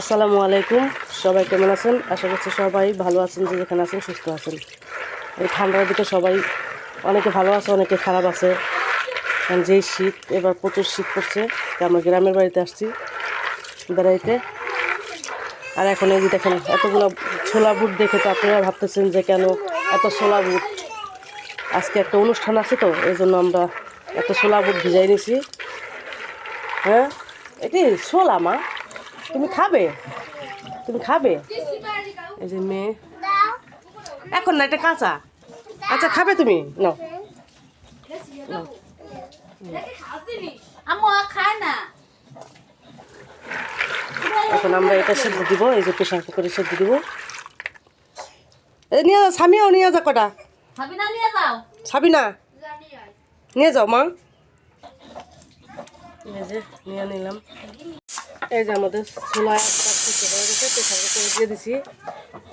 আসসালামু আলাইকুম। সবাই কেমন আছেন? আশা করছি সবাই ভালো আছেন, যে যেখানে আছেন সুস্থ আছেন। এই ঠান্ডার দিকে সবাই অনেকে ভালো আছে, অনেকে খারাপ আছে। কারণ যেই শীত, এবার প্রচুর শীত পড়ছে আমরা গ্রামের বাড়িতে আসছি বেড়াইতে। আর এখন এই যে দেখেন, এতগুলো ছোলা বুট দেখে তো আপনারা ভাবতেছেন যে কেন এত ছোলা বুট? আজকে একটা অনুষ্ঠান আছে তো, এই জন্য আমরা এত ছোলা বুট ভিজাই নিছি। হ্যাঁ? এটি ছোলা মা। তুমি খাবে? তুমি খাবে? এই যে মেয়ে। এখন না এটা কাঁচা। আচ্ছা খাবে তুমি? নাও। এখন আমরা এটা সেদ্ধ দিব এই যে প্রেশার কুকারে সেদ্ধ দিব। এই নিয়ে যাও স্বামীও নিয়ে কটা। যাও? ছাবি না? নিয়ে যাও মা। নিয়ে নিলাম। এই যে আমাদের ছোলা একবার সিদ্ধ গেছে প্রেশার কুকারে দিয়ে দিছি।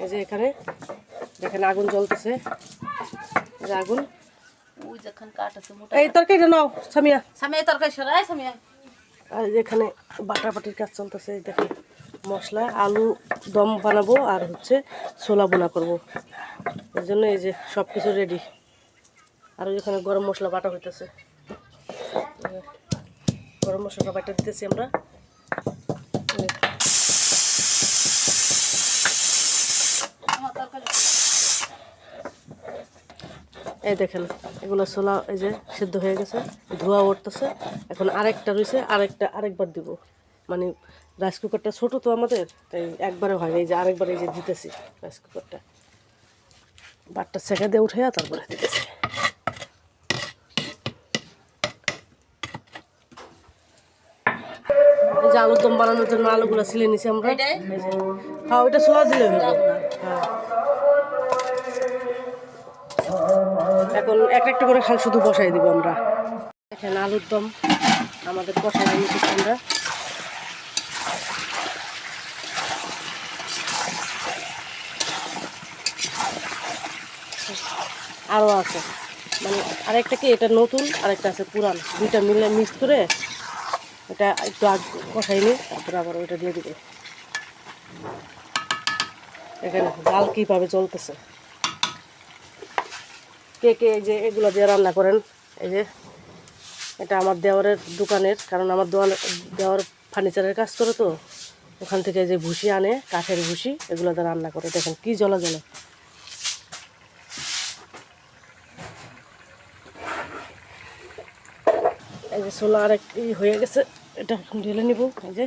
এই যে এখানে দেখেন আগুন জ্বলতেছে। যে আগুন। ওই যখন কাট আছে মোটা এই তরকারিটা নাও সামিয়া। সামনে তরকারি সরাই সামনে আর এখানে বাটাবাটির কাজ চলতেছে এই দেখেন মশলা আলু দম বানাবো আর হচ্ছে ছোলা বোনা করব। এর জন্য এই যে সব কিছু রেডি আর ওই এখানে গরম মশলা বাটা হইতেছে। গরম মশলা বাটা দিতেছি আমরা এই আমার তরকারি এই দেখেন এগুলো ছোলা এই যে সিদ্ধ হয়ে গেছে ধোয়া উঠতেছে। এখন আরেকটা রয়েছে আরেকটা আরেকবার দিব। মানে রাইস কুকারটা ছোটো তো আমাদের তাই একবারে হয় এই যে আরেকবার এই যে দিতেছি রাইস কুকারটা বাটটা সেঁকে দিয়ে উঠে তারপরে দিতেছি। এই যে আলুর দম বানানোর জন্য আলুগুলো ছিলে নিছি আমরা? হ্যাঁ ওইটা ছোলা দিলে হ্যাঁ। এখন একটা একটা করে খাল শুধু বসাই দিব আমরা। দেখেন আলুর দম আমাদের বসাই নিতেছি আমরা। আরও আছে। মানে আরেকটা কি, এটা নতুন, আরেকটা আছে পুরান। দুইটা মিলে মিক্স করে এটা একটু আগ কষাই নিই, তারপরে আবার ওইটা দিয়ে দিব। এখানে জাল কীভাবে চলতেছে কে কে এই যে এগুলো দিয়ে রান্না করেন, এই যে এটা আমার দেওয়ারের দোকানের, কারণ আমার দোকান দেওয়ার ফার্নিচারের কাজ করে তো, ওখান থেকে যে ভুসি আনে, কাঠের ভুসি, এগুলো দিয়ে রান্না করে। দেখেন কি জলা জলে এই যে ছোলা আর এক হয়ে গেছে, এটা এখন ঢেলে নিব, এই যে,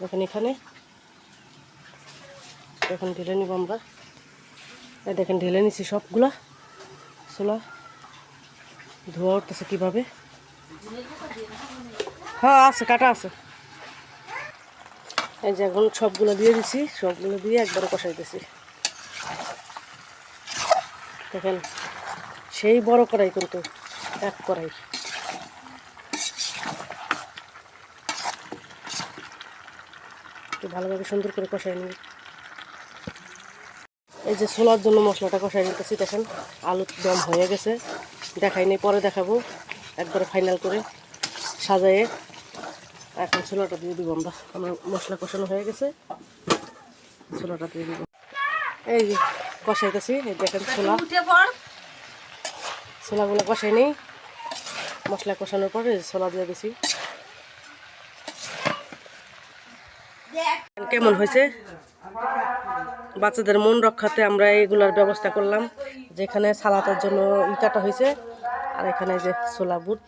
দেখেন এখানে। এখন ঢেলে নিব আমরা। দেখেন ঢেলে নিছি সবগুলা। ছোলা ধোয়া উঠতেছে কীভাবে? হ্যাঁ আছে, কাটা আছে। এই যে এখন সবগুলো দিয়ে দিছি, সবগুলো দিয়ে একবারে কষাই দিছি দেখেন, সেই বড় কড়াই কিন্তু, এক কড়াই। ভালোভাবে সুন্দর করে কষাই নিই এই যে ছোলার জন্য মশলাটা কষাই নিতেছি দেখেন আলু দম হয়ে গেছে। দেখাই দেখাইনি পরে দেখাবো। একবারে ফাইনাল করে সাজায়ে এখন ছোলাটা দিয়ে দিব আমরা। আমার মশলা কষানো হয়ে গেছে। ছোলাটা দিয়ে দিব। এই যে কষাইতেছি এই দেখেন ছোলা। ছোলাগুলো কষাই নেই। মশলা কষানোর পরে ছোলা দিয়ে দিছি। কেমন হয়েছে? বাচ্চাদের মন রক্ষাতে আমরা এগুলার ব্যবস্থা করলাম। যেখানে সালাতার জন্য ই কাটা হয়েছে, আর এখানে যে ছোলা বুট।